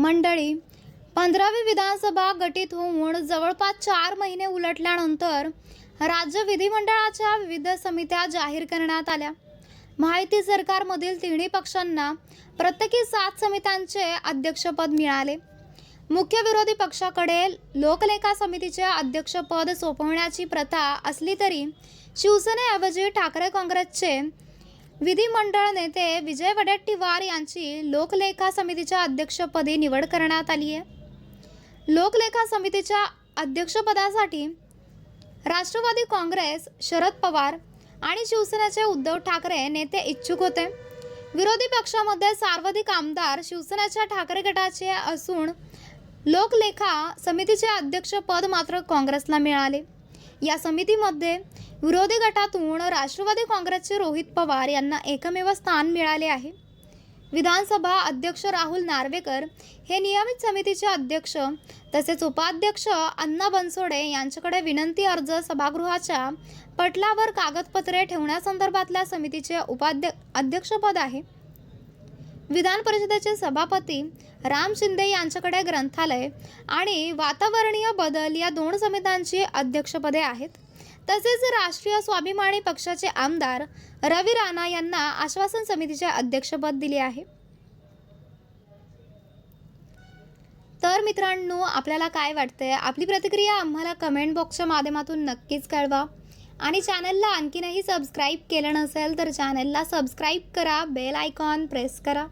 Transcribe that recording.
मंडळी पंधरावी विधानसभा गटीत होऊन जवळपास चार महिने उलटल्यानंतर राज्य विधिमंडळाच्या विविध समित्या जाहीर करण्यात आल्या. माहिती सरकारमधील तिन्ही पक्षांना प्रत्येकी सात समित्यांचे अध्यक्षपद मिळाले. मुख्य विरोधी पक्षाकडे लोकलेखा समितीचे अध्यक्षपद सोपवण्याची प्रथा असली तरी शिवसेनेऐवजी ठाकरे काँग्रेसचे विधिमंडळ नेते विजय वडेट्टीवार यांची लोकलेखा समितीच्या अध्यक्षपदी निवड करण्यात आली आहे. लोकलेखा समितीच्या अध्यक्षपदासाठी राष्ट्रवादी काँग्रेस शरद पवार आणि शिवसेनेचे उद्धव ठाकरे नेते इच्छुक होते. विरोधी पक्षामध्ये सर्वाधिक आमदार शिवसेनेच्या ठाकरे गटाचे असून लोकलेखा समितीचे अध्यक्षपद मात्र काँग्रेसला मिळाले. या समितीमध्ये विरोधी गटातून राष्ट्रवादी काँग्रेसचे रोहित पवार यांना एकमेव स्थान मिळाले आहे. विधानसभा अध्यक्ष राहुल नार्वेकर हे नियमित समितीचे अध्यक्ष तसेच उपाध्यक्ष अण्णा बनसोडे यांच्याकडे विनंती अर्ज सभागृहाच्या पटलावर कागदपत्रे ठेवण्यासंदर्भातल्या समितीचे उपाध्य अध्यक्षपद आहे. विधान परिषदेचे सभापती राम शिंदे यांच्याकडे ग्रंथालय आणि वातावरणीय बदल या दोन समित्यांची अध्यक्षपदे आहेत. तसेच राष्ट्रीय स्वाभिमानी पक्षाचे आमदार रवी राणा यांना आश्वासन समितीचे अध्यक्षपद दिले आहे. तर मित्रांनो आपल्याला काय वाटतंय? आपली प्रतिक्रिया आम्हाला कमेंट बॉक्सच्या माध्यमातून नक्कीच कळवा. आणि चॅनलला आणखीनही सबस्क्राईब केलं नसेल तर चॅनलला सबस्क्राईब करा बेल आयकॉन प्रेस करा.